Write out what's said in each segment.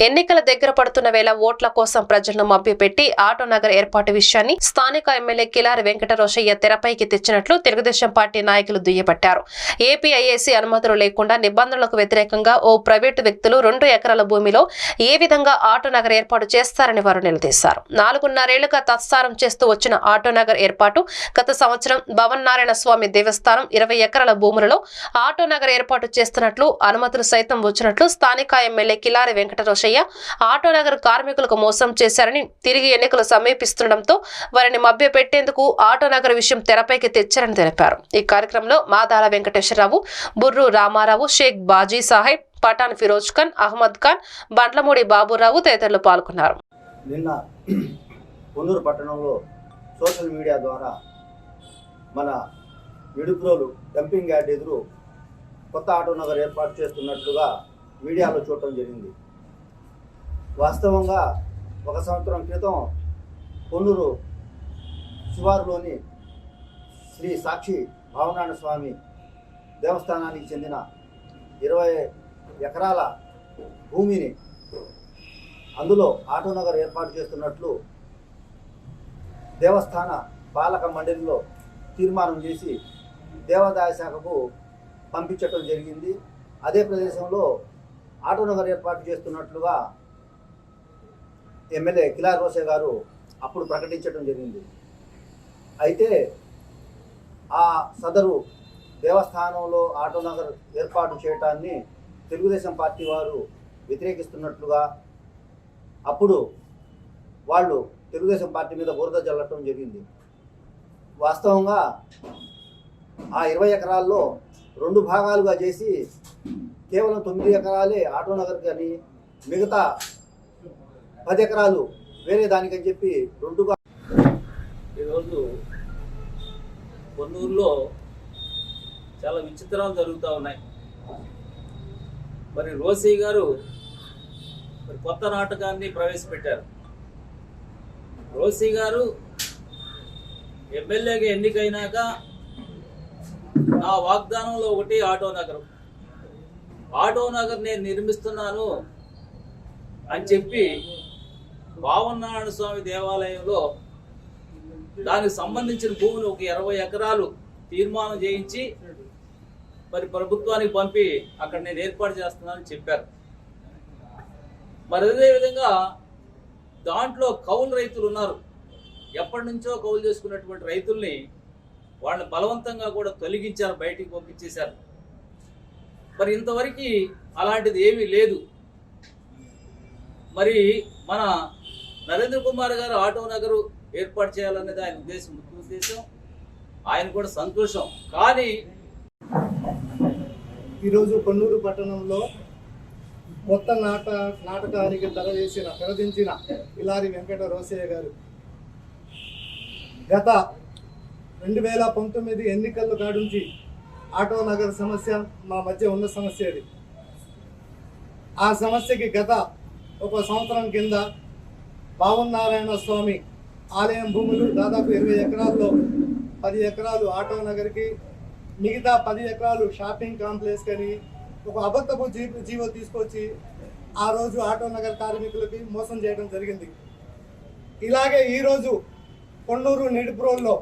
ఎన్నికల దగ్గర పడుతున్న వేళ ఓట్ల కోసం ప్రజలను మభ్యపెట్టి ఆటో నగర్ ఏర్పాటు విషయాన్ని స్థానిక ఎమ్మెల్యే కిలారి వెంకటరోషయ్య తెరపైకి తెచ్చినట్లు తెలుగుదేశం పార్టీ నాయకులు దుయ్యబట్టారు. ఏపీఐఏసీ అనుమతులు లేకుండా నిబంధనలకు వ్యతిరేకంగా ఓ ప్రైవేటు వ్యక్తులు రెండు ఎకరాల భూమిలో ఏ విధంగా ఆటో నగర్ ఏర్పాటు చేస్తారని వారు నిలదీశారు. నాలుగున్నరేళ్ళుగా తత్సారం చేస్తూ వచ్చిన ఆటో నగర్ ఏర్పాటు గత సంవత్సరం భవన్ నారాయణ స్వామి దేవస్థానం ఇరవై ఎకరాల భూములలో ఆటో నగర్ ఏర్పాటు చేస్తున్నట్లు అనుమతులు సైతం వచ్చినట్లు స్థానిక ఎమ్మెల్యే కిలారి వెంకట రోషయ్య ఆటో నగర్ కార్మికులకు మోసం చేశారని తిరిగి ఎన్నికలు సమీపిస్తుండటంతో వారిని మభ్యపెట్టేందుకు ఆటో నగర్ విషయం తెరపైకి తెచ్చారని తెలిపారు. ఈ కార్యక్రమంలో మాదాల వెంకటేశ్వరరావు బుర్రు రామారావు షేక్ బాజీ సాహెబ్ పఠాన్ ఫిరోజ్ ఖాన్ అహ్మద్ ఖాన్ బండ్లమూడి బాబురావు తదితరులు పాల్గొన్నారు. నిన్న పొన్నూరు పట్టణంలో సోషల్ మీడియా ద్వారా మన విడుపురోలు డంపింగ్ యార్డ్ ఎదురు కొత్త ఆటో నగర్ ఏర్పాటు చేస్తున్నట్లుగా మీడియాలో చూడటం జరిగింది. వాస్తవంగా ఒక సంవత్సరం క్రితం పొన్నూరు శివారులోని శ్రీ సాక్షి భావనారాయణ స్వామి దేవస్థానానికి చెందిన ఇరవై ఎకరాల భూమిని అందులో ఆటో నగర్ ఏర్పాటు చేస్తున్నట్లు దేవస్థాన పాలక మండలిలో తీర్మానం చేసి దేవాదాయ శాఖకు పంపించటం జరిగింది. అదే ప్రదేశంలో ఆటో నగర్ ఏర్పాటు చేస్తున్నట్లుగా ఎమ్మెల్యే కిలార్ రోసే గారు అప్పుడు ప్రకటించడం జరిగింది. అయితే ఆ సదరు దేవస్థానంలో ఆటో నగర్ ఏర్పాటు చేయటాన్ని తెలుగుదేశం పార్టీ వారు వ్యతిరేకిస్తున్నట్లుగా అప్పుడు వాళ్ళు తెలుగుదేశం పార్టీ మీద బురద జల్లటం జరిగింది. వాస్తవంగా ఆ ఇరవై ఎకరాల్లో రెండు భాగాలుగా చేసి కేవలం తొమ్మిది ఎకరాలే ఆటో నగర్ కానీ మిగతా పది ఎకరాలు వేరే దానికని చెప్పి రెండుగా ఈరోజు కొన్నూరులో చాలా విచిత్రాలు జరుగుతూ ఉన్నాయి. మరి రోసీ గారు మరి కొత్త నాటకాన్ని ప్రవేశపెట్టారు. రోసీ గారు ఎమ్మెల్యేగా ఎన్నికైనాక నా వాగ్దానంలో ఒకటి ఆటో నగరం. ఆటో నగర్ నేను నిర్మిస్తున్నాను అని చెప్పి భావనారాయణ స్వామి దేవాలయంలో దానికి సంబంధించిన భూమిని ఒక ఇరవై ఎకరాలు తీర్మానం చేయించి మరి ప్రభుత్వానికి పంపి అక్కడ నేను ఏర్పాటు చేస్తున్నానని చెప్పారు. మరి అదేవిధంగా దాంట్లో కౌలు రైతులు ఉన్నారు. ఎప్పటి నుంచో కౌలు చేసుకున్నటువంటి రైతుల్ని వాళ్ళని బలవంతంగా కూడా తొలగించారు బయటికి పంపించేశారు. మరి ఇంతవరకు అలాంటిది ఏమీ లేదు. మరి మన నరేంద్ర కుమార్ గారు ఆటో నగరు ఏర్పాటు చేయాలనేది ఆయన ఉద్దేశం ముఖ్య ఉద్దేశం. ఆయన కూడా సంతోషం. కానీ ఈరోజు కొన్నూరు పట్టణంలో కొత్త నాట నాటకానికి తెర చేసిన తెరదించిన ఇలారి వెంకట రోసయ్య గారు. గత రెండు వేల పంతొమ్మిది ఎన్నికల కాడుంచి ఆటో నగర్ సమస్య మా మధ్య ఉన్న సమస్య అది. ఆ సమస్యకి గత ఒక సంవత్సరం కింద భావనారాయణ స్వామి ఆలయం భూములు దాదాపు ఇరవై ఎకరాల్లో పది ఎకరాలు ఆటో నగర్కి మిగతా పది ఎకరాలు షాపింగ్ కాంప్లెక్స్ కానీ ఒక అబద్ధపు జీ జీవో తీసుకొచ్చి ఆ రోజు ఆటో నగర్ కార్మికులకి మోసం చేయడం జరిగింది. ఇలాగే ఈరోజు కొండూరు నిడుపురోల్లో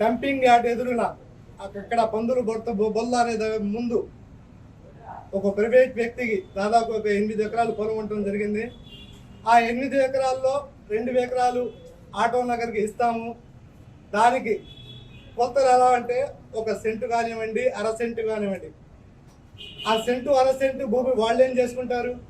డంపింగ్ యార్డ్ ఎదురున అక్కడ పందులు బొట్ట బొల్లారే ముందు ఒక ప్రైవేట్ వ్యక్తికి దాదాపు ఒక ఎనిమిది ఎకరాలు పొలం ఉండటం జరిగింది. ఆ ఎనిమిది ఎకరాల్లో రెండు ఎకరాలు ఆటో నగర్కి ఇస్తాము. దానికి కొత్తలు ఎలా అంటే ఒక సెంటు కానివ్వండి అర సెంటు కానివ్వండి. ఆ సెంటు అర సెంటు భూమి వాళ్ళు ఏం చేసుకుంటారు?